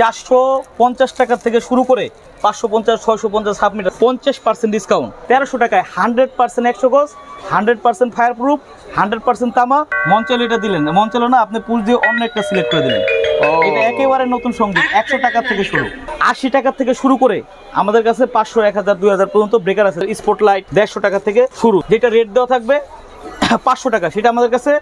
চারশো পঞ্চাশ টাকা থেকে শুরু করে পাঁচশো পঞ্চাশ ছয়শো পঞ্চাশ হাফ মিটার পঞ্চাশ পার্সেন্ট ডিসকাউন্ট তেরোশো টাকায় হান্ড্রেড পার্সেন্ট একশো গজ hundred percent fireproof hundred percent তামা। মঞ্চল এটা দিলেন। মঞ্চল না আপনি পুষ দিয়ে অন্য একটা সিলেক্ট করে দিলেন। এটা একেবারে নতুন সংগীত একশো টাকা থেকে শুরু। আশি টাকা থেকে শুরু করে আমাদের কাছে পাঁচশো এক হাজার দুই হাজার পর্যন্ত ব্রেকার আছে। স্পটলাইট দেড়শো টাকা থেকে শুরু। যেটা রেট দেওয়া থাকবে পাঁচশো টাকা সেটা আমাদের কাছে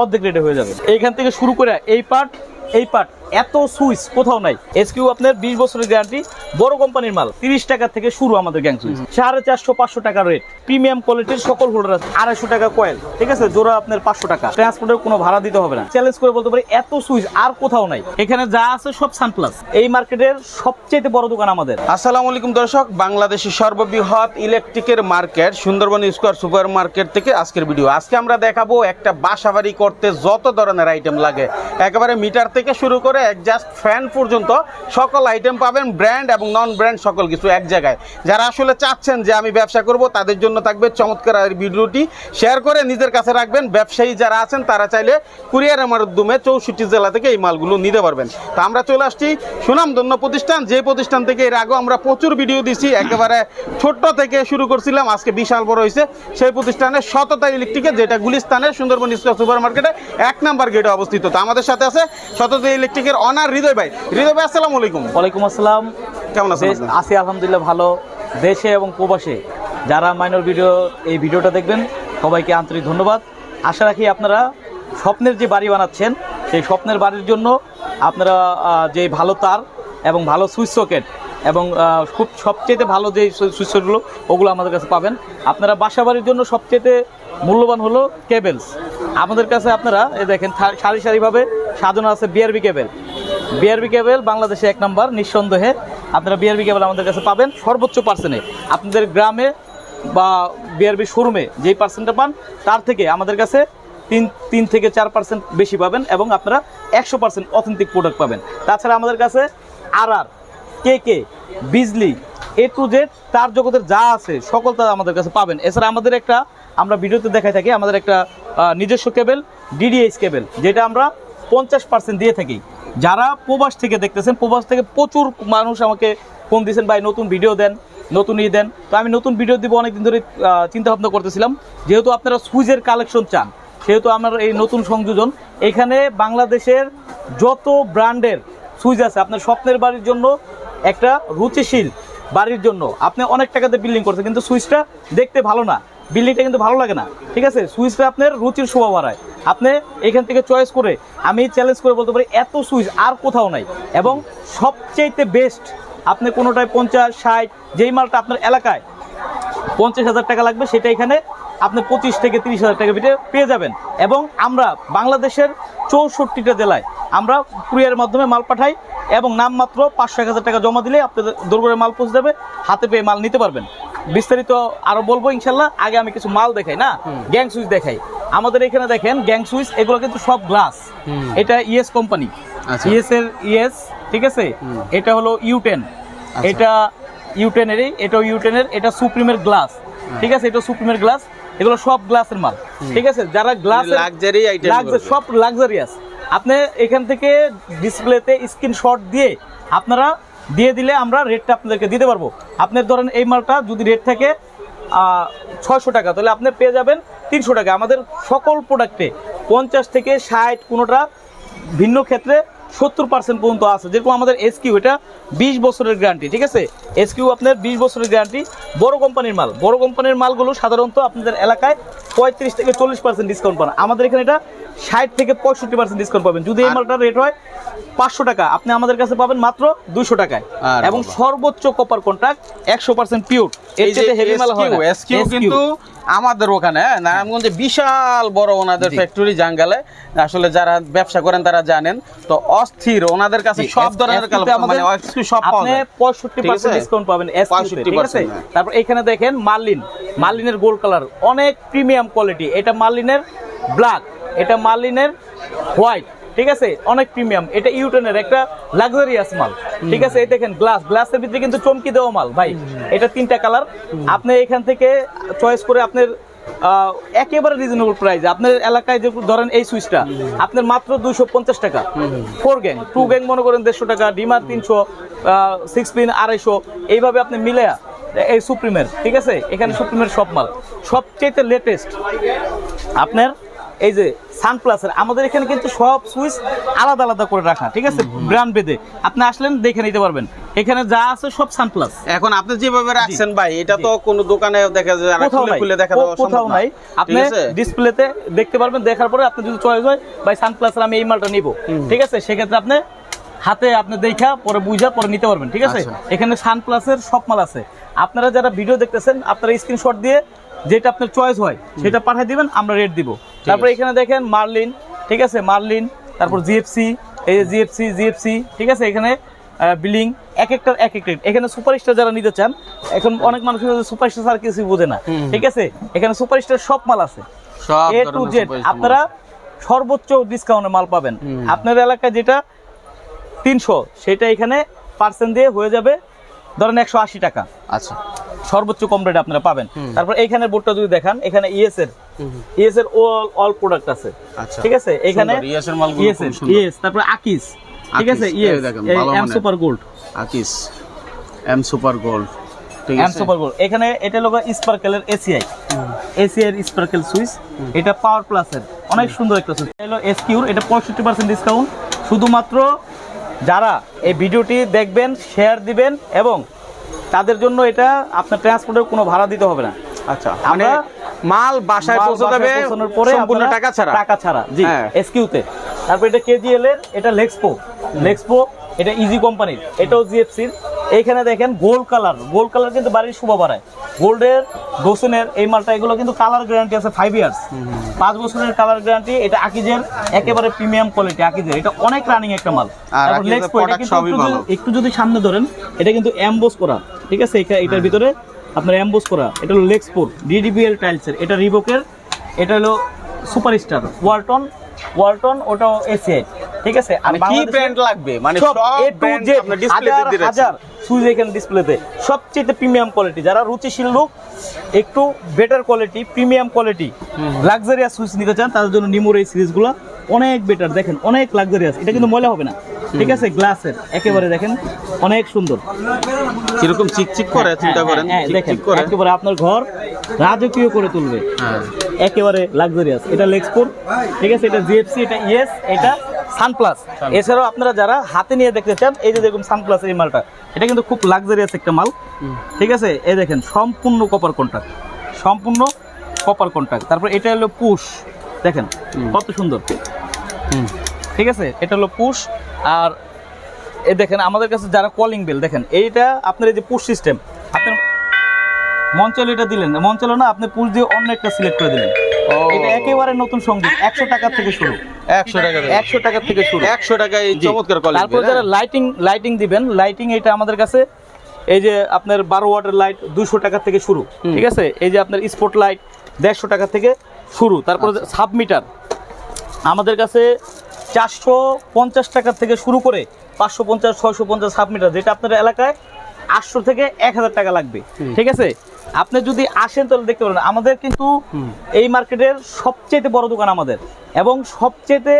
অর্ধেক রেটে হয়ে যাবে। এইখান থেকে শুরু করে এই পার্ট এই পার্ট এত সুইচ কোথাও নাই। এসকিউ আপনার বিশ বছরের গ্যারান্টি বড় কোম্পানির মাল। তিরিশ টাকা থেকে শুরু আমাদের গ্যাং সুইচ সাড়ে চারশো, পাঁচশো টাকা রেট প্রিমিয়াম কোয়ালিটির সকল হোল্ডার আছে। আড়াইশো টাকা কয়েল ঠিক আছে? জোড়া আপনার পাঁচশো টাকা। ট্রান্সপোর্টের কোনো ভাড়া দিতে হবে না। চ্যালেঞ্জ করে বলতে পারি, এত সুইচ আর কোথাও নাই। এখানে যা আছে সব সানপ্লাস এই মার্কেটের সবচেয়ে বড় দোকান আমাদের। আসসালামু আলাইকুম দর্শক, বাংলাদেশের সর্ববৃহৎ ইলেকট্রিকের market Sundarban square super market থেকে আজকের ভিডিও আজকে আমরা দেখাবো একটা বাসাবাড়ি করতে যত ধরনের আইটেম লাগে। একেবারে মিটার থেকে শুরু করে জাস্ট ফ্যান পর্যন্ত সকল আইটেম পাবেন ব্র্যান্ড এবং নন ব্র্যান্ড সকল কিছু এক জায়গায়। যারা আসলে চাচ্ছেন যে আমি ব্যবসা করব, তাদের জন্য থাকবে চমৎকার ভিডিওটি। শেয়ার করে নিজের কাছে রাখবেন, ব্যবসায়ী যারা আছেন, তারা চাইলে কুরিয়ারের মাধ্যমে চৌষট্টি জেলা থেকে এই মালগুলো নিতে পারবেন। তো আমরা চলে আসছি সুনামধন্য প্রতিষ্ঠান। যে প্রতিষ্ঠান থেকে এর আগেও আমরা প্রচুর ভিডিও দিছি, একেবারে ছোট্ট থেকে শুরু করছিলাম, আজকে বিশাল বড় হয়েছে সেই প্রতিষ্ঠানের সততা ইলেকট্রিকে যেটা গুলিস্তানের সুন্দরবন স্কোয়ার সুপার মার্কেটে এক নাম্বার গেটে অবস্থিত। তো আমাদের সাথে আছে সততা ইলেকট্রিকের অনার হৃদয় ভাই। হৃদয় ভাই আসসালামু আলাইকুম। ওয়ালাইকুম আসসালাম। কেমন আছেন আছি আলহামদুলিল্লাহ ভালো। দেশে এবং প্রবাসে যারা মাইনর ভিডিও এই ভিডিওটা দেখবেন সবাইকে আন্তরিক ধন্যবাদ। আশা রাখি আপনারা স্বপ্নের যে বাড়ি বানাচ্ছেন সেই স্বপ্নের বাড়ির জন্য আপনারা যে ভালো তার এবং ভালো সুইচ সকেট এবং খুব সবচেয়ে ভালো যে সুইচ সকেটগুলো ওগুলো আমাদের কাছে পাবেন। আপনারা বাসা বাড়ির জন্য সবচেয়ে মূল্যবান হলো কেবেলস। আমাদের কাছে আপনারা, এই দেখেন সারি সারিভাবে সাজানো আছে বিআরবি কেবেল। বিআরবি কেবেল বাংলাদেশে এক নম্বর, নিঃসন্দেহে আপনারা বিআরবি কেবেল আমাদের কাছে পাবেন সর্বোচ্চ পার্সেন্টে আপনাদের গ্রামে বা বিআরবি শোরুমে যেই পার্সেন্টটা পান, তার থেকে আমাদের কাছে তিন তিন থেকে চার পার্সেন্ট বেশি পাবেন এবং আপনারা একশো পার্সেন্ট অথেন্টিক প্রোডাক্ট পাবেন। তাছাড়া আমাদের কাছে আর আর কে কে? বিজলি এ টু জেড তার জগতের যা আছে সকল তা আমাদের কাছে পাবেন। এছাড়া আমাদের একটা আমরা ভিডিওতে দেখাই থাকি আমাদের একটা নিজস্ব কেবেল ডিডিএইচ কেবেল যেটা আমরা পঞ্চাশ পার্সেন্ট দিয়ে থাকি। যারা প্রবাস থেকে দেখতেছেন প্রবাস থেকে প্রচুর মানুষ আমাকে ফোন দিয়েছেন ভাই নতুন ভিডিও দেন নতুন ই দেন। তো আমি নতুন ভিডিও দিব অনেকদিন ধরে আহ, চিন্তা ভাবনা করতেছিলাম। যেহেতু আপনারা সুইজের কালেকশন চান সেহেতু আমার এই নতুন সংযোজন এখানে বাংলাদেশের যত ব্র্যান্ডের সুইচ আছে আপনার স্বপ্নের বাড়ির জন্য একটা রুচিশীল বাড়ির জন্য। আপনি অনেক টাকাতে বিল্ডিং করছেন, কিন্তু সুইচটা দেখতে ভালো না। বিল্ডিংটা কিন্তু ভালো লাগে না। ঠিক আছে? সুইচটা আপনার রুচির শোভা বাড়ায়। আপনি এখান থেকে চয়েস করে, আমি চ্যালেঞ্জ করে বলতে পারি, এত সুইচ আর কোথাও নাই। এবং সবচেয়ে বেস্ট আপনি কোনোটায় পঞ্চাশ, ষাট, যেই মালটা আপনার এলাকায় পঞ্চাশ হাজার টাকা লাগবে, সেটা এখানে আপনি পঁচিশ থেকে তিরিশ হাজার টাকা ভিতরে পেয়ে যাবেন। এবং আমরা বাংলাদেশের চৌষট্টিটা জেলায় আমরা কুরিয়ারের মাধ্যমে মাল পাঠাই এবং নামমাত্র পাঁচশো এক হাজার টাকা জমা দিলে আপনাদের দরবারে মাল পৌঁছে যাবে হাতে পেয়ে মাল নিতে পারবেন। বিস্তারিত আরও বলব ইনশাল্লাহ আগে আমি কিছু মাল দেখাই না গ্যাং সুইচ দেখাই। আমাদের এখানে দেখেন গ্যাং সুইচ এগুলো কিন্তু সব গ্লাস। এটা ইএস কোম্পানি। আচ্ছা। ইএস এর ইএস ঠিক আছে? এটা হলো ইউটেন। এটা ইউটেনেরই এটাও ইউটেনের এটা সুপ্রিমের গ্লাস। ঠিক আছে? এটা সুপ্রিমের গ্লাস। এগুলো সব গ্লাসের মাল। ঠিক আছে? যারা গ্লাস item গুলো। সব লাক্সারিয়াস আপনি এখান থেকে ডিসপ্লেতে স্ক্রিনশট দিয়ে আপনারা দিয়ে দিলে আমরা রেটটা আপনাদেরকে দিতে পারব। আপনার ধরেন এই মালটা যদি রেট থাকে ছয়শো টাকা তাহলে আপনি পেয়ে যাবেন তিনশো টাকা। আমাদের সকল প্রোডাক্টে পঞ্চাশ থেকে ষাট কোনোটা ভিন্ন ক্ষেত্রে সত্তর পার্সেন্ট পর্যন্ত আছে। যেরকম আমাদের এসকিউ এটা বিশ বছরের গ্যারান্টি ঠিক আছে? এসকিউ আপনার বিশ বছরের গ্যারান্টি বড় কোম্পানির মাল। বড় কোম্পানির মালগুলো সাধারণত আপনাদের এলাকায় পঁয়ত্রিশ থেকে চল্লিশ পার্সেন্ট ডিসকাউন্ট পান আমাদের এখানে এটা ষাট থেকে পঁয়ষট্টি পার্সেন্ট ডিসকাউন্ট পাবেন। যদি এই মালটার রেট হয় পাঁচশো টাকা। আপনি আমাদের কাছে পাবেন মাত্র দুশো টাকায়। এবং সর্বোচ্চ কপার কন্ট্রাক্ট একশো পার্সেন্ট পিওর এর এই যে চেয়ে হেভি মাল হয় কিন্তু আমাদের ওখানে হ্যাঁ, নারায়ণগঞ্জে বিশাল বড় ওনাদের ফ্যাক্টরি জাঙ্গালে। আসলে যারা ব্যবসা করেন তারা জানেন। তো অস্থির ওনাদের কাছে সব ধরনের আমাদের মানে সব পাওয়া যায়। ডিসকাউন্ট পাবেন ঠিক আছে? 65% হ্যাঁ। তারপর এখানে দেখেন মার্লিন মার্লিনের গোল্ড কালার অনেক প্রিমিয়াম কোয়ালিটি এটা মার্লিনের ব্ল্যাক এটা মার্লিনের হোয়াইট ঠিক আছে? অনেক প্রিমিয়াম এটা ইউটেনের একটা লাক্সারিয়াস মাল। ঠিক আছে? এই দেখেন গ্লাস গ্লাসের ভিতরে কিন্তু চমকি দেওয়া মাল, ভাই। এটা তিনটা কালার আপনি এখান থেকে চয়েস করে আপনার একেবারে রিজনেবল প্রাইস আপনার এলাকায় যে ধরেন এই সুইচটা, আপনার মাত্র দুইশো পঞ্চাশ টাকা। ফোর গ্যাং টু গ্যাং মনে করেন দেড়শো টাকা, ডিমার তিনশো সিক্স পিন আড়াইশো। এইভাবে আপনি মিলে এই সুপ্রিমের ঠিক আছে? এখানে সুপ্রিমের সব মাল। সবচেয়ে লেটেস্ট আপনার এই যে সানপ্লাসের আমাদের এখানে কিন্তু সব সুইচ আলাদা আলাদা করে রাখা ঠিক আছে? ব্র্যান্ড বেদে আপনি আসলেন দেখে নিতে পারবেন। এখানে যা আছে সব সানপ্লাস। এখন আপনি যেভাবে রাখছেন ভাই এটা তো কোনো দোকানে দেখা যায় খুলে খুলে দেখা দেওয়া কোথাও নাই। আপনি ডিসপ্লেতে দেখতে পারবেন দেখার পরে আপনি যদি চয়েস হয় বাই সানপ্লাসের আমি এই মালটা নিব। ঠিক আছে? সেক্ষেত্রে আপনি হাতে আপনি দেখা পরে বুঝা পরে নিতে পারবেন। ঠিক আছে? আচ্ছা। এখানে সানপ্লাসের সব মাল আছে। আপনারা যারা ভিডিও দেখতেছেন আপনারা স্ক্রিনশট দিয়ে যেটা আপনার চয়েস হয় সেটা পাঠিয়ে দিবেন আমরা রেট দিব। তারপরে এখানে দেখেন মার্লিন ঠিক আছে? মার্লিন তারপর জিএফসি এই যে জিএফসি জিএফসি ঠিক আছে? এখানে বিলিং এক একটার এক এক রেট এখানে সুপারস্টার যারা নিতে চান এখন অনেক মানুষ সুপারস্টার ছাড়া কিছু বোঝে না ঠিক আছে? এখানে সুপারস্টার সব মাল আছে। সব এ টু জেড আপনারা সর্বোচ্চ ডিসকাউন্টে মাল পাবেন। আপনার এলাকায় যেটা তিনশো সেটা এখানে পার্সেন্ট দিয়ে হয়ে যাবে। ধরেন একশো আশি টাকা। আচ্ছা। সর্বোচ্চ কম রেটে আপনারা পাবেন। তারপর এইখানে বোর্ডটা যদি দেখান এখানে ইএস এর। ইএস এর অল অল প্রোডাক্ট আছে। আচ্ছা। ঠিক আছে? এখানে সুন্দর, ES এর মালগুলো ইএস এর। ইএস তারপর আকিস ঠিক আছে? ইএস দেখেন, ভালো এম সুপার গোল্ড আকিস M super gold M super gold এখানে এটা হলো স্পার্কেলের এসিআই এসিআই স্পার্কেল সুইচ এটা পাওয়ার প্লাসের অনেক সুন্দর একটা সুইচ এটা হলো এসকিউর এটা পঁয়ষট্টি পার্সেন্ট ডিসকাউন্ট শুধুমাত্র যারা এই ভিডিওটি দেখবেন শেয়ার দিবেন এবং তাদের জন্য এটা আপনার ট্রান্সপোর্টের কোনো ভাড়া দিতে হবে না। আচ্ছা মানে আমরা মাল বাসায় পৌঁছে দেবে পৌঁছানোর পরে সম্পূর্ণ টাকা ছাড়া। টাকা ছাড়া জি হ্যাঁ। এসকিউতে তারপর এটা কেজিএল এর এটা লেক্সপো লেক্সপো এটা ইজি কোম্পানির এটাও জিএফসির এইখানে দেখেন গোল্ড কালার গোল্ড কালার কিন্তু বাড়ির শোভা বাড়ায় গোল্ডের ডোসেনের এই মালটা এগুলো কিন্তু কালার গ্যারান্টি আছে ফাইভ ইয়ার্স পাঁচ বছরের কালার গ্যারান্টি এটা আকিজের একেবারে প্রিমিয়াম কোয়ালিটি আকিজের। এটা অনেক রানিং একটা মাল। একটু যদি- সামনে ধরেন এটা কিন্তু অ্যাম্বোস করা ঠিক আছে? এটার ভিতরে আপনার অ্যাম্বোস করা এটা হলো লেক্সপোর ডিডিবিএল টাইলসের এটা রিবোকের এটা হলো সুপারস্টার ওয়ালটন ওয়ালটন ওটাও এসিআই ঠিক আছে? আর মানে কি ব্র্যান্ড লাগবে? মানে সব A to ব্র্যান্ড Z, আপনার হাজার হাজার। সুইচ এখানে ডিসপ্লেতে সবচেয়ে প্রিমিয়াম কোয়ালিটি যারা রুচিশীল লোক একটু better quality premium quality luxurious switch নিতে চান তাদের জন্য নিমোর এই সিরিজগুলো অনেক বেটার দেখেন অনেক লাক্সারিয়াস এটা কিন্তু ময়লা হবে না। ঠিক আছে? গ্লাসের একেবারে দেখেন অনেক সুন্দর। কীরকম চিকচিক করে চিন্তা করেন? হ্যাঁ, হ্যাঁ, দেখেন করে? একেবারে আপনার ঘর রাজকীয় করে তুলবে। হ্যাঁ। একেবারে লাক্সারিয়াস এটা লেক্সপোর ঠিক আছে? এটা জিএফসি এটা ইয়েস এটা সানপ্লাস। এছাড়াও আপনারা যারা হাতে নিয়ে দেখতে চান এই যে দেখুন সানপ্লাস এই মালটা এটা কিন্তু খুব লাক্সারিয়াস একটা মাল। ঠিক আছে? এই দেখেন সম্পূর্ণ কপার কন্ট্যাক্ট সম্পূর্ণ কপার কন্ট্যাক্ট তারপর এটা হলো পুশ। দেখেন কত সুন্দর। ঠিক আছে? এটা হলো পুশ। আর এই দেখেন আমাদের কাছে যারা কলিং বেল দেখেন এইটা আপনার এই যে পুশ সিস্টেম আপনার মঞ্চল এটা দিলেন। মঞ্চল না আপনি পুশ দিয়ে অন্য একটা সিলেক্ট করে দিলেন। এটা একেবারে নতুন সংগীত একশো টাকা থেকে শুরু। একশো টাকা একশো টাকা থেকে শুরু। একশো টাকা এই চমৎকার কোয়ালিটি তারপর যারা লাইটিং লাইটিং দিবেন লাইটিং এটা আমাদের কাছে এই যে আপনার বারো ওয়াটের লাইট দুশো টাকা থেকে শুরু ঠিক আছে? এই যে আপনার স্পট লাইট দেড়শো টাকা থেকে শুরু। তারপরে আচ্ছা। সাব আমাদের কাছে চারশো পঞ্চাশ টাকা থেকে শুরু করে পাঁচশো পঞ্চাশ ছয়শো পঞ্চাশ সাব মিটার যেটা আপনার এলাকায় আটশো থেকে এক হাজার টাকা লাগবে ঠিক আছে? আপনি যদি আসেন তাহলে দেখতে পারেন আমাদের কিন্তু এই মার্কেটের সবচেয়ে বড় দোকান আমাদের। এবং সবচেয়ে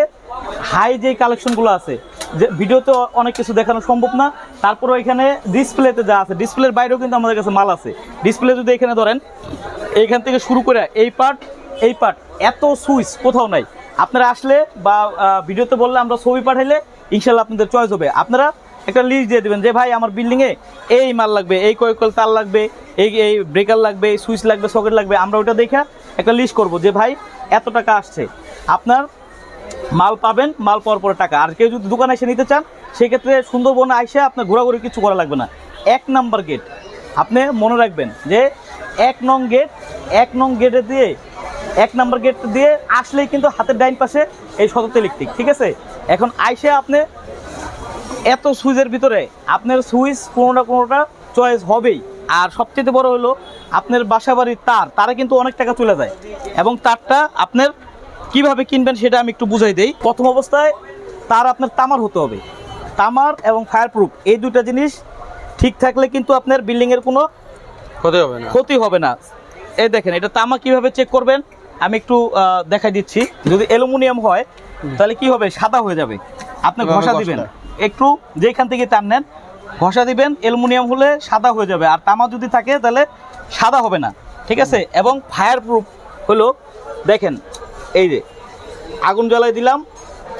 হাই যে কালেকশনগুলো আছে যে ভিডিওতে অনেক কিছু দেখানো সম্ভব না তারপরে এখানে ডিসপ্লেতে যা আছে ডিসপ্লের বাইরেও কিন্তু আমাদের কাছে মাল আছে। ডিসপ্লে যদি এখানে ধরেন এইখান থেকে শুরু করে এই পার্ট এই পার্ট এত সুইচ কোথাও নাই। আপনারা আসলে বা ভিডিওতে বললে আমরা ছবি পাঠাইলে ইনশাল্লাহ আপনাদের চয়েস হবে। আপনারা একটা লিস্ট দিয়ে দেবেন যে, ভাই, আমার বিল্ডিংয়ে এই মাল লাগবে, এই কয়েক কয়েক তার লাগবে, এই এই ব্রেকার লাগবে সুইচ লাগবে সকেট লাগবে। আমরা ওটা দেখা একটা লিস্ট করব যে, ভাই, এত টাকা আসছে। আপনার মাল পাবেন, মাল পাওয়ার পরে টাকা। আর কেউ যদি দোকানে এসে নিতে চান, সেক্ষেত্রে সুন্দরবনে আইসে আপনার ঘোরাঘুরি কিছু করা লাগবে না। এক নাম্বার গেট আপনি মনে রাখবেন যে, এক নং গেট এক নং গেটে দিয়ে, এক নাম্বার গেট দিয়ে আসলেই কিন্তু হাতের ডাইন পাশে এই শতত ইলেকট্রিক ঠিক আছে? এখন আইসে আপনি এত সুইচের ভিতরে আপনার সুইচ কোনোটা কোনোটা চয়েস হবেই। আর সবচেয়ে বড় হলো আপনার বাসা বাড়ির তার তারা কিন্তু অনেক টাকা চলে যায়। এবং তারটা আপনার কীভাবে কিনবেন সেটা আমি একটু বুঝাই দেই। প্রথম অবস্থায় তার আপনার তামার হতে হবে। তামার এবং ফায়ার প্রুফ এই দুটো জিনিস ঠিক থাকলে কিন্তু আপনার বিল্ডিংয়ের কোনো ক্ষতি হবে না। ক্ষতি হবে না। এই দেখেন এটা তামা কীভাবে চেক করবেন আমি একটু দেখাই দিচ্ছি। যদি অ্যালুমিনিয়াম হয় তাহলে কি হবে? সাদা হয়ে যাবে। আপনি ঘষা। দিবেন। একটু যেখান থেকে টান নেন ঘষা দিবেন অ্যালুমিনিয়াম হলে সাদা হয়ে যাবে। আর তামা যদি থাকে তাহলে সাদা হবে না। ঠিক আছে? এবং ফায়ার প্রুফ হলো দেখেন এই যে আগুন জ্বালাই দিলাম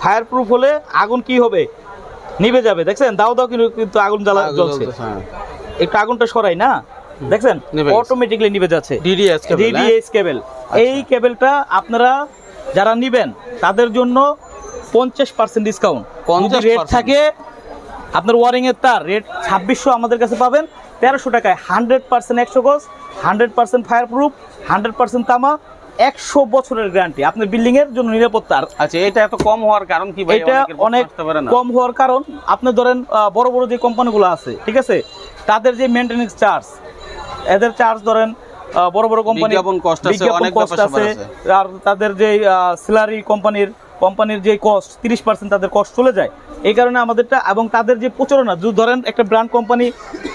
ফায়ার প্রুফ হলে আগুন কি হবে? নিভে যাবে দেখছেন? দাও দাও কিন্তু আগুন জ্বালা জ্বলছে। হ্যাঁ। একটু আগুনটা সরাই না? দেখছেন। অটোমেটিকলি নিভে যাচ্ছে। ডিডিএস কেবল হ্যাঁ? ডিডিএস কেবল এই কেবলটা আপনারা যারা নিবেন তাদের জন্য পঞ্চাশ পার্সেন্ট ডিসকাউন্ট 50% রেট থাকে আপনার ওয়ারিং এর তার রেট ছাব্বিশশো আমাদের কাছে পাবেন। তেরোশো টাকায় হান্ড্রেড পার্সেন্ট একশো গজ hundred percent fireproof hundred percent তামা একশো বছরের গ্যারান্টি আপনার বিল্ডিং এর জন্য নিরাপত্তা। আচ্ছা এটা এত কম হওয়ার কারণ কি এটা অনেক কম হওয়ার কারণ আপনি ধরেন বড় বড় যে কোম্পানিগুলো আছে ঠিক আছে? তাদের যে মেনটেনেন্স চার্জ এদের চার্জ ধরেন বড় বড় কোম্পানি বিজ্ঞাপন স্যাপার আছে। আর তাদের যে স্যালারি কোম্পানির কোম্পানির যে কস্ট তিরিশ পার্সেন্ট তাদের কস্ট চলে যায়। এই কারণে আমাদেরটা এবং তাদের যে প্রচারণা যদি ধরেন একটা ব্র্যান্ড কোম্পানি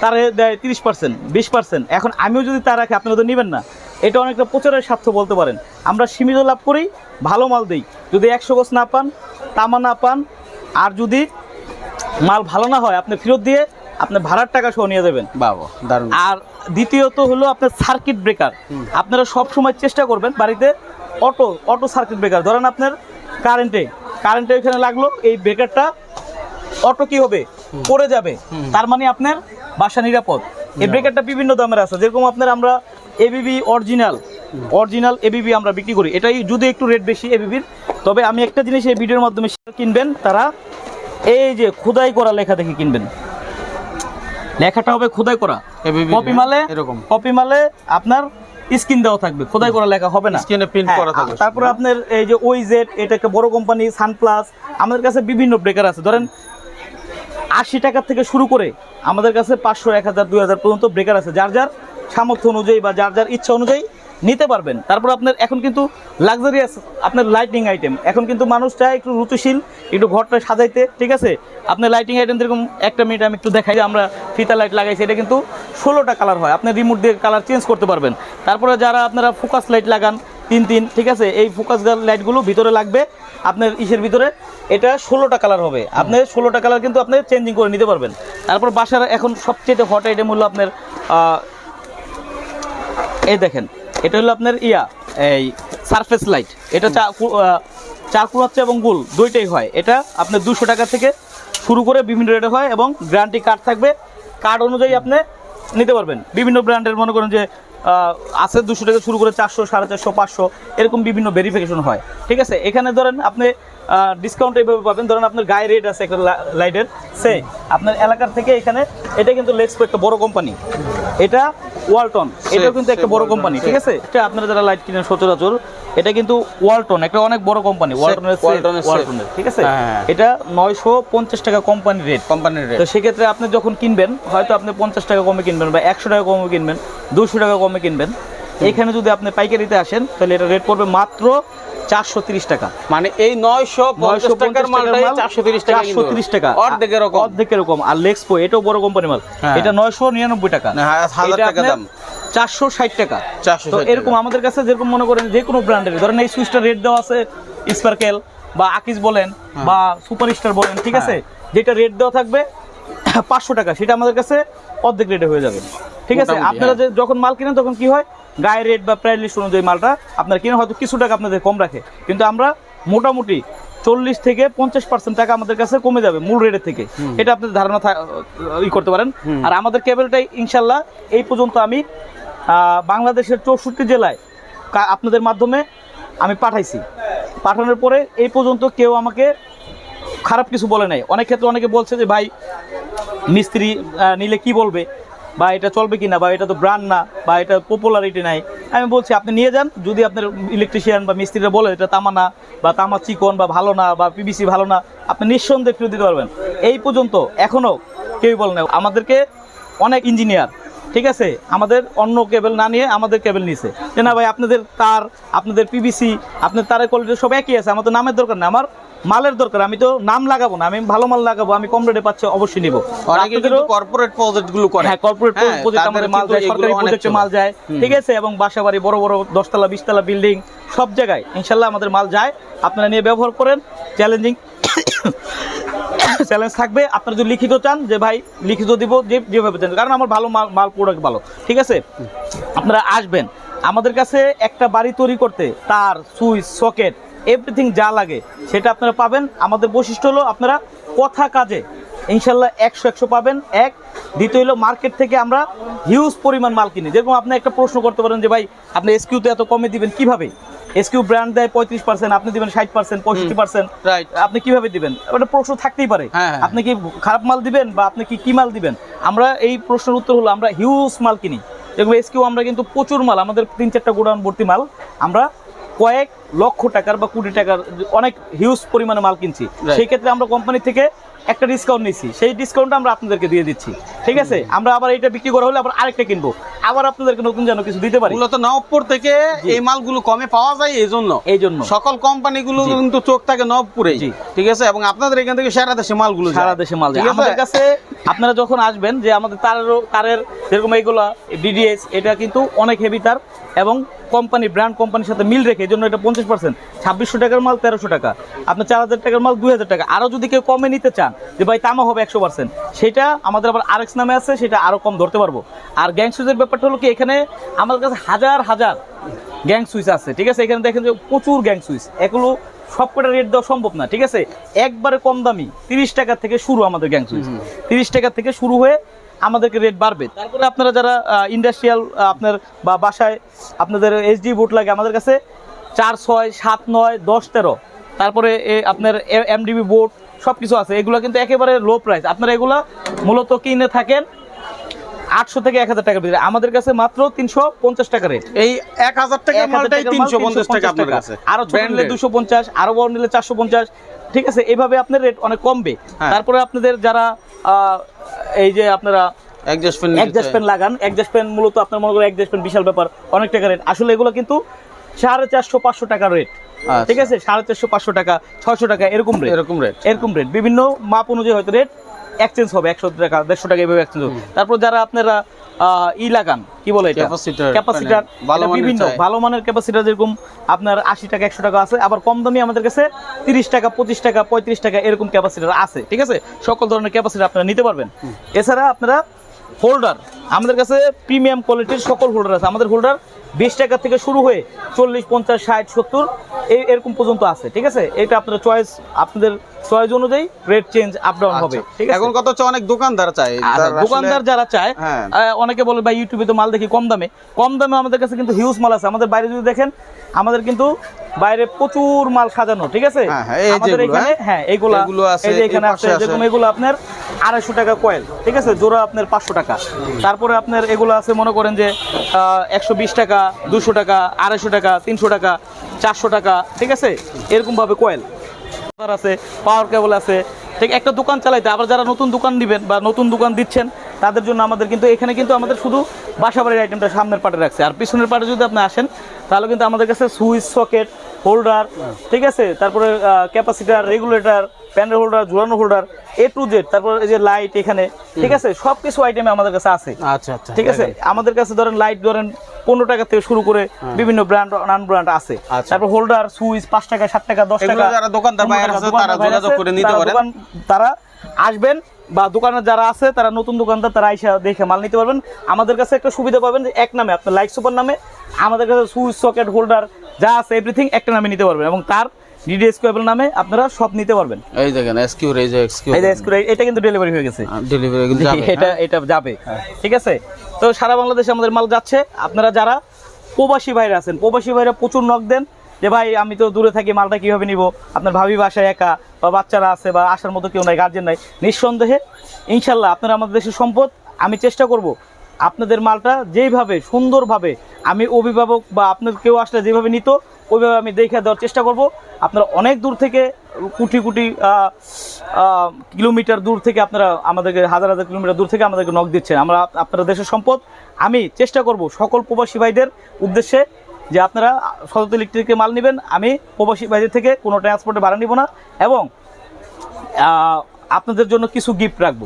তারে দেয় তিরিশ পার্সেন্ট বিশ পার্সেন্ট এখন আমিও যদি তা রাখি আপনি ওদের নেবেন না। এটা অনেকটা প্রচারের স্বার্থ বলতে পারেন। আমরা সীমিত লাভ করি ভালো মাল দিই। যদি একশো গোছ না পান তামা না পান আর যদি মাল ভালো না হয় আপনি ফেরত দিয়ে আপনি ভাড়ার টাকা সহ নিয়ে দেবেন বাবা দারুণ। আর দ্বিতীয়ত হলো আপনার সার্কিট ব্রেকার আপনারা সব সময় চেষ্টা করবেন বাড়িতে অটো অটো সার্কিট ব্রেকার ধরেন আপনার কারেন্টে কারেন্টে ওইখানে লাগল এই ব্রেকারটা অটো কি হবে? পড়ে যাবে। তার মানে আপনার বাসা নিরাপদ। এই ব্রেকারটা বিভিন্ন দামের আছে। যেরকম আপনার আমরা এবিবি অরিজিনাল অরিজিনাল এবিবি আমরা বিক্রি করি। এটাই যদি একটু রেট বেশি এবিবির তবে আমি একটা জিনিস এই ভিডিওর মাধ্যমে কিনবেন তারা এই যে খোদাই করা লেখা দেখে কিনবেন। লেখাটা হবে খোদাই করা। কপি মালে এরকম। কপি মালে আপনার স্ক্রিন দেওয়া থাকবে। খোদাই করা লেখা হবে না। Screen প্রিন্ট হ্যাঁ, করা থাকবে। তারপরে আপনার এই যে ওই জেড এটা একটা বড় কোম্পানি সানপ্লাস আমাদের কাছে বিভিন্ন ব্রেকার আছে। ধরেন আশি টাকা থেকে শুরু করে আমাদের কাছে পাঁচশো এক হাজার দুই হাজার পর্যন্ত ব্রেকার আছে। যার যার সামর্থ্য অনুযায়ী বা যার যার ইচ্ছা অনুযায়ী নিতে পারবেন। তারপর আপনার এখন কিন্তু লাক্সারিয়াস আপনার লাইটিং আইটেম এখন কিন্তু মানুষ চায় একটু রুচিশীল একটু ঘরটা সাজাইতে ঠিক আছে? আপনার লাইটিং আইটেম যেরকম একটা মিনিট আমি একটু দেখাই যে আমরা ফিতা লাইট লাগাইছি এটা কিন্তু ষোলোটা কালার হয়। আপনি রিমোট দিয়ে কালার চেঞ্জ করতে পারবেন। তারপরে যারা আপনারা ফোকাস লাইট লাগান তিন তিন ঠিক আছে? এই ফোকাস লাইটগুলো ভিতরে লাগবে। আপনার ইসের ভিতরে এটা ষোলোটা কালার হবে। আপনি ষোলোটা কালার কিন্তু আপনি চেঞ্জিং করে নিতে পারবেন। তারপর বাসার এখন সবচেয়ে হট আইটেম হলো আপনার এই দেখেন এটা হলো আপনার ইয়া এই সারফেস লাইট এটা চা কু- আহ, চার কুড়াচ্ছে এবং গোল দুইটাই হয়। এটা আপনার দুশো টাকা থেকে শুরু করে বিভিন্ন রেটে হয় এবং গ্যারান্টি কার্ড থাকবে। কার্ড অনুযায়ী আপনি নিতে পারবেন। বিভিন্ন ব্র্যান্ডের মনে করেন যে আছে দুশো টাকা শুরু করে চারশো সাড়ে চারশো পাঁচশো এরকম বিভিন্ন ভেরিফিকেশন হয়। ঠিক আছে? এখানে ধরেন আপনি ডিসকাউন্ট এইভাবে পাবেন। ধরেন আপনার গায়ে রেট আছে একটা লাইটের সে আপনার এলাকার থেকে এখানে এটা কিন্তু লেক্সপো একটা বড় কোম্পানি এটা ওয়ালটন এটাও কিন্তু একটা বড় কোম্পানি ঠিক আছে? এটা আপনারা যারা লাইট কিনেন সচরাচর এটা কিন্তু ওয়ালটন একটা অনেক বড় কোম্পানি ওয়ালটনের। ওয়ালটনের ঠিক আছে? হ্যাঁ। এটা নয়শো পঞ্চাশ টাকা কোম্পানি রেট কোম্পানির রেট তো সেক্ষেত্রে আপনি যখন কিনবেন হয়তো আপনি পঞ্চাশ টাকা কমে কিনবেন বা একশো টাকা কমে কিনবেন দুশো টাকা কমে কিনবেন। এখানে যদি আপনি পাইকারিতে আসেন তাহলে এটা রেট পড়বে মাত্র চারশো তিরিশ টাকা। মানে এই নয়শো পঞ্চাশ টাকার মালটাই চারশো তিরিশ টাকা চারশো তিরিশ টাকা। অর্ধেক এরকম অর্ধেক এরকম আর লেক্সপো এটাও বড় কোম্পানি মাল। হ্যাঁ। এটা নয়শো নিরানব্বই টাকা। না, হা- হাজার টাকা দাম। চারশো ষাট টাকা। 460 তো এরকম আমাদের কাছে যেরকম মনে করেন যে কোনো ব্র্যান্ডের ধরেন এই সুইচটা রেট দেওয়া আছে স্পার্কেল বা আকিস বলেন হ্যাঁ। বা সুপার স্টার বলেন ঠিক আছে? যেটা রেট দেওয়া থাকবে পাঁচশো টাকা। সেটা আমাদের কাছে অর্ধেক রেটে হয়ে যাবে। ঠিক আছে? আপনারা হ্যাঁ। যে যখন মাল কিনেন তখন কি হয়? গায়ে রেট বা প্রাইস লিস্ট অনুযায়ী মালটা আপনার কিনে হয়তো কিছু টাকা আপনাদের কম রাখে। কিন্তু আমরা মোটামুটি চল্লিশ থেকে পঞ্চাশ পার্সেন্ট টাকা আমাদের কাছে কমে যাবে মূল রেটের থেকে। এটা আপনাদের ধারণা ই করতে পারেন। আর আমাদের কেবলটাই ইনশাল্লাহ এই পর্যন্ত আমি বাংলাদেশের চৌষট্টি জেলায় আপনাদের মাধ্যমে আমি পাঠাইছি। পাঠানোর পরে এই পর্যন্ত কেউ আমাকে খারাপ কিছু বলে নাই। অনেক ক্ষেত্রে অনেকে বলছে যে, ভাই, মিস্ত্রি নিলে কি বলবে? বা এটা চলবে কি না বা এটা তো ব্র্যান্ড না, বা এটা পপুলারিটি নাই। আমি বলছি, আপনি নিয়ে যান। যদি আপনার ইলেকট্রিশিয়ান বা মিস্ত্রিরা বলে এটা তামা না, বা তামা চিকন, বা ভালো না, বা পিবিসি ভালো না, আপনি নিঃসন্দেহে ফেরত দিতে পারবেন। এই পর্যন্ত এখনও কেউই বলে না আমাদেরকে অনেক ইঞ্জিনিয়ার ঠিক আছে? আমাদের অন্য কেবল না নিয়ে আমাদের কেবল নিছে। যে না ভাই আপনাদের তার আপনাদের পিবিসি আপনার তারের কোয়ালিটি সব একই আছে আমার তো নামের দরকার না আমার মালের দরকার আমি তো নাম লাগাবো না আমি ভালো মাল লাগাবো আমি কম রেটে পাচ্ছি অবশ্যই নিব। অনেকে কিন্তু কর্পোরেট প্রজেক্টগুলো করে। হ্যাঁ কর্পোরেট হ্যাঁ, প্রজেক্ট আমাদের মাল যায় সরকারি প্রজেক্টে মাল যায় ঠিক আছে? এবং বাসা বাড়ি বড় বড় দশতলা বিশতলা বিল্ডিং সব জায়গায় ইনশাল্লাহ আমাদের মাল যায়। আপনারা নিয়ে ব্যবহার করেন চ্যালেঞ্জিং চ্যালেঞ্জ থাকবে। আপনারা যদি লিখিত চান যে, ভাই, লিখিত দিব, যে, যেভাবে চান। কারণ আমার ভালো মাল মাল প্রোডাক্ট ভালো। ঠিক আছে? আপনারা আসবেন। আমাদের কাছে একটা বাড়ি তৈরি করতে, তার, সুইচ, সকেট এভরিথিং যা লাগে, সেটা আপনারা পাবেন। আমাদের বৈশিষ্ট্য হলো আপনারা কথা কাজে ইনশাল্লাহ একশো একশো পাবেন। এক, দ্বিতীয় হলো মার্কেট থেকে আমরা হিউজ পরিমাণ মাল কিনি। যেরকম আপনি একটা প্রশ্ন করতে পারেন যে, ভাই, আপনি এসকিউতে এত কমে দিবেন কীভাবে? এসকিউ ব্র্যান্ড দেয় পঁয়ত্রিশ পার্সেন্ট আপনি দিবেন ষাট পার্সেন্ট পঁয়ষট্টি পার্সেন্ট আপনি কীভাবে দিবেন? ওটা প্রশ্ন থাকতেই পারে। হ্যাঁ, হ্যাঁ। আপনি কি খারাপ মাল দিবেন বা আপনি কি কি মাল দিবেন? আমরা এই প্রশ্নের উত্তর হলো আমরা হিউজ মাল কিনি। যেগুলো এসকিউ আমরা কিন্তু প্রচুর মাল আমাদের তিন চারটা গোডাউন ভর্তি মাল। আমরা কয়েক লক্ষ টাকার বা কোটি টাকার অনেক হিউজ পরিমাণে মাল কিনছি. সেই ক্ষেত্রে আমরা কোম্পানি থেকে একটা ডিসকাউন্ট নিচ্ছি সেই ডিসকাউন্টটা আমরা আপনাদেরকে দিয়ে দিচ্ছি। ঠিক আছে? আমরা আবার এটা বিক্রি করা হলে আবার আরেকটা কিনবো। আবার আপনাদেরকে নতুন যেন কিছু দিতে পারি। মূলত নবপুর থেকে। এই মালগুলো কমে পাওয়া যায় এই জন্য। এই জন্য। সকল কোম্পানিগুলো। কিন্তু চোখ থাকে নবপুরে ঠিক আছে? এবং আপনাদের এখান থেকে সারা দেশে মালগুলো সারা দেশে মাল যায়। ঠিক? আমাদের কাছে আপনারা যখন আসবেন যে আমাদের তারেরও তারের যেরকম এইগুলা ডিডিএস এটা কিন্তু অনেক হেভি তার এবং কোম্পানি ব্র্যান্ড কোম্পানির সাথে মিল রেখে এই জন্য এটা পঞ্চাশ পার্সেন্ট ছাব্বিশশো টাকার মাল তেরোশো টাকা। আপনার চার হাজার টাকার মাল দুই হাজার টাকা। আরও যদি কেউ কমে নিতে চান যে ভাই তামা হবে একশো পার্সেন্ট সেটা আমাদের আবার আরেক্স নামে আছে সেটা আরও কম ধরতে পারব। আর গ্যাং সুইচের ব্যাপারটা হলো কি এখানে আমাদের কাছে হাজার হাজার গ্যাং সুইচ আছে ঠিক আছে? এখানে দেখেন যে প্রচুর গ্যাং সুইচ। এগুলো সবকটা রেট দেওয়া সম্ভব না ঠিক আছে? একবারে কম দামি তিরিশ টাকা থেকে শুরু আমাদের গ্যাং সুইচ। তিরিশ টাকা থেকে শুরু হয়ে আমাদেরকে রেট বাড়বে। তারপরে আপনারা যারা ইন্ডাস্ট্রিয়াল আপনার বা বাসায় আপনাদের এইচডি বোর্ড লাগে আমাদের কাছে চার ছয় সাত নয় দশ তেরো। তারপরে এ আপনার এমডিবি বোর্ড সব কিছু আছে। এগুলো কিন্তু একেবারে লো প্রাইস আপনারা এগুলা মূলত কিনে থাকেন আটশো থেকে এক হাজার টাকার ভিতরে। আমাদের কাছে মাত্র তিনশো পঞ্চাশ টাকা রেট এই এক হাজার মালটাই তিনশো পঞ্চাশ টাকা আপনার কাছে। আরও ছোট নিলে দুশো পঞ্চাশ আরও বড় নিলে চারশো পঞ্চাশ। ঠিক আছে এইভাবে আপনার রেট অনেক কমবে। হ্যাঁ। তারপরে আপনাদের যারা এই যে আপনারা লাগান একজাস্ট পেন মূলত আপনার মনে করেন একজাস্ট পেন বিশাল ব্যাপার অনেক টাকা রেট আসলে এগুলো কিন্তু সাড়ে চারশো পাঁচশো টাকার রেট। ঠিক আছে? সাড়ে চারশো পাঁচশো টাকা ছয়শো টাকা এরকম রেট এরকম রেট এরকম রেট বিভিন্ন মাপ অনুযায়ী হয়তো রেট এক্সচেঞ্জ হবে একশো টাকা দেড়শো টাকা এভাবে এক্সচেঞ্জ হবে। তারপর যারা আপনারা ই লাগান কি বলে এটা? ক্যাপাসিটার মানে ভালো বিভিন্ন ভালো মানের ক্যাপাসিটার যেরকম আপনার আশি টাকা একশো টাকা আছে আবার কম দামি আমাদের কাছে তিরিশ টাকা পঁচিশ টাকা পঁয়ত্রিশ টাকা এরকম ক্যাপাসিটার আছে ঠিক আছে? সকল ধরনের ক্যাপাসিটার আপনারা নিতে পারবেন। এছাড়া আপনারা হোল্ডার। আমাদের কাছে প্রিমিয়াম কোয়ালিটির সকল হোল্ডার আছে। আমাদের হোল্ডার বিশ টাকা থেকে শুরু হয়ে চল্লিশ পঞ্চাশ ষাট সত্তর এই এরকম পর্যন্ত আছে ঠিক আছে? এটা আপনার চয়েস আপনাদের চয়েস অনুযায়ী রেট চেঞ্জ আপ ডাউন হবে আচ্ছা। ঠিক আছে? এখন কত হচ্ছে অনেক দোকানদার তার আসলে- দোকানদার যারা চায় হ্যাঁ। অনেকে বলে ভাই ইউটিউবে তো মাল দেখি কম দামে। কম দামে আমাদের কাছে কিন্তু হিউজ মাল আছে। আমাদের বাইরে যদি দেখেন আমাদের কিন্তু বাইরে প্রচুর মাল সাজানো ঠিক আছে হ্যাঁ, হ্যাঁ, এই আমাদের এখানে হ্যাঁ? এগুলো এই যে এখানে আছে আছে। যেরকম এগুলো আপনার আড়াইশো টাকা কয়েল ঠিক আছে জোড়া আপনার পাঁচশো টাকা তারপরে আপনার এগুলো আছে মনে করেন যে একশো বিশ টাকা দুশো টাকা আড়াইশো টাকা তিনশো টাকা চারশো টাকা ঠিক আছে এরকম ভাবে কয়েল আছে পাওয়ার কেবল আছে ঠিক একটা দোকান চালাইতে আবার যারা নতুন দোকান দিবেন বা নতুন দোকান দিচ্ছেন তাদের জন্য আমাদের কিন্তু এখানে কিন্তু আমাদের শুধু বাসাবাড়ির আইটেমটা সামনের পাটে রাখছে। আর পিছনের পাটে যদি আপনি আসেন তাহলে কিন্তু আমাদের কাছে সুইচ সকেট হোল্ডার ঠিক আছে? তারপরে ক্যাপাসিটার রেগুলেটর প্যানেল হোল্ডার ঝুলানো হোল্ডার এ টু জেড তারপর এই যে লাইট এখানে ঠিক আছে? সব কিছু আইটেমে আমাদের কাছে আছে। আচ্ছা আচ্ছা ঠিক আছে? আমাদের কাছে ধরেন লাইট ধরেন পনেরো টাকা থেকে শুরু করে বিভিন্ন ব্র্যান্ড নান ব্র্যান্ড আছে। আচ্ছা। তারপর হোল্ডার সুইচ পাঁচ টাকা সাত টাকা দশ টাকা যারা দোকানদার তারা যোগাযোগ করে নিতে পারেন। তারা আসবেন বা দোকানে যারা আছে তারা নতুন দোকানদার তারা আইসা দেখে মাল নিতে পারবেন। আমাদের কাছে একটা সুবিধা পাবেন যে এক নামে আপনার লাইট সুপার নামে আমাদের কাছে সুইচ সকেট হোল্ডার যা আছে এভরিথিং একটা নামে নিতে পারবেন এবং তার ডিডিএস নামে আপনারা সব নিতে পারবেন। এই দেখেন এসকিউ এই যে এসকিউ এই যে screw- এটা কিন্তু ডেলিভারি হয়ে গেছে। ডেলিভারি জি, এটা এটা যাবে। ঠিক আছে? তো সারা বাংলাদেশে আমাদের মাল যাচ্ছে। আপনারা যারা প্রবাসী ভাইরা আছেন প্রবাসী ভাইরা প্রচুর নক দেন যে ভাই আমি তো দূরে থাকি মালটা কীভাবে নিব? আপনার ভাবি বাসায় একা বা বাচ্চারা আছে বা আসার মতো কেউ নাই গার্জেন নাই। নিঃসন্দেহে ইনশাল্লাহ আপনারা আমাদের দেশের সম্পদ আমি চেষ্টা করব আপনাদের মালটা যেইভাবে সুন্দরভাবে আমি অভিভাবক বা আপনার কেউ আসলে যেভাবে নিত, ওইভাবে আমি দেখে দেওয়ার চেষ্টা করব। আপনারা অনেক দূর থেকে, কোটি কোটি কিলোমিটার দূর থেকে আপনারা আমাদেরকে, হাজার হাজার কিলোমিটার দূর থেকে আমাদেরকে নখ দিচ্ছেন। আমরা আপনারা দেশের সম্পদ। আমি চেষ্টা করব সকল প্রবাসী ভাইদের উদ্দেশ্যে যে আপনারা সতত ইলেকট্রিকের মাল নেবেন। আমি প্রবাসী ভাইদের থেকে কোনো ট্রান্সপোর্টে ভাড়া নিব না এবং আপনাদের জন্য কিছু গিফট রাখব।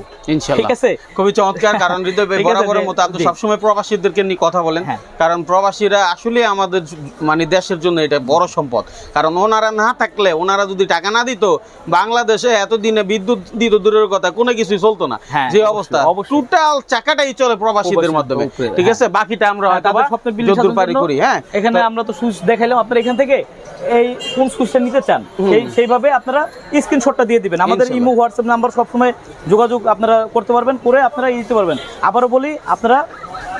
ঠিক আছে? খুবই চমৎকার কারণ হৃদয় ভাই বরাবরের মতো আপনি সবসময় প্রবাসীদেরকে নিয়ে কথা বলেন। হ্যাঁ। কারণ প্রবাসীরা আসলে আমাদের মানে দেশের জন্য এটা বড় সম্পদ। কারণ ওনারা না থাকলে ওনারা যদি টাকা না দিত বাংলাদেশে এতদিনে বিদ্যুৎ দিত দূরের কথা কোনো কিছুই চলতো না। হ্যাঁ, যে অবস্থা। টোটাল চাকাটাই চলে প্রবাসীদের মাধ্যমে। ঠিক হ্যাঁ। আছে? বাকিটা আমরা হয়তো তাদের স্বপ্নের বিল্ডিং যদ্দূর পারি করি হ্যাঁ। এখানে আমরা তো সুইচ দেখাইলাম আপনারা এখান থেকে এই কোন সুইচটা নিতে চান। সেই সেইভাবে আপনারা স্ক্রিনশটটা দিয়ে দিবেন। আমাদের ইমো হোয়াটসঅ্যাপ নাম্বার সবসময় যোগাযোগ আপনারা করতে পারবেন, করে আপনারা দিতে পারবেন। আবারও বলি, আপনারা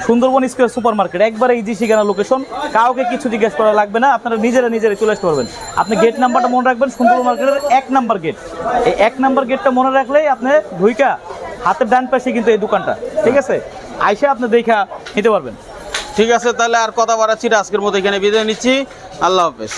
সুন্দরবন স্কোয়ার সুপার মার্কেট একবারে ইজি ঠিকানা লোকেশন কাউকে কিছু জিজ্ঞেস করা লাগবে না, আপনারা নিজেরা নিজেরা চলে আসতে পারবেন। আপনি গেট নাম্বারটা মনে রাখবেন, সুন্দরবন মার্কেটের এক নাম্বার গেট এই এক নাম্বার গেটটা মনে রাখলেই আপনি ঢুইকা হাতের ডান পাশে কিন্তু এই দোকানটা, ঠিক আছে? আইসা আপনি দেখা নিতে পারবেন। ঠিক আছে, তাহলে আর কথা বাড়াচ্ছি আজকের মতো এখানে বিদায় নিচ্ছি। আল্লাহ হাফেজ।